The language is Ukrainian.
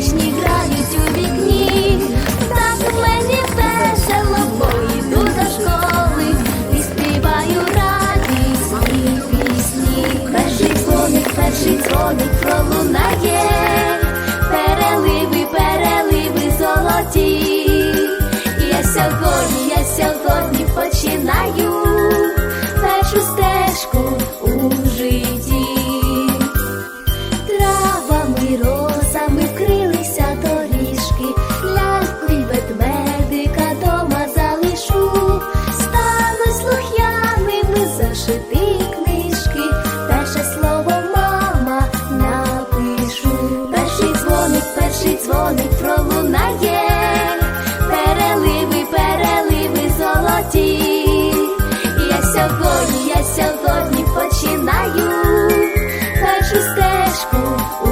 вишні грають у вікні, так мені весело, бо йду до школи і співаю радісні пісні. Перший дзвоник, перший дзвоник пролунає, переливи, переливи золоті. Я сьогодні, я сьогодні. сьогодні, я сьогодні починаю першу стежку.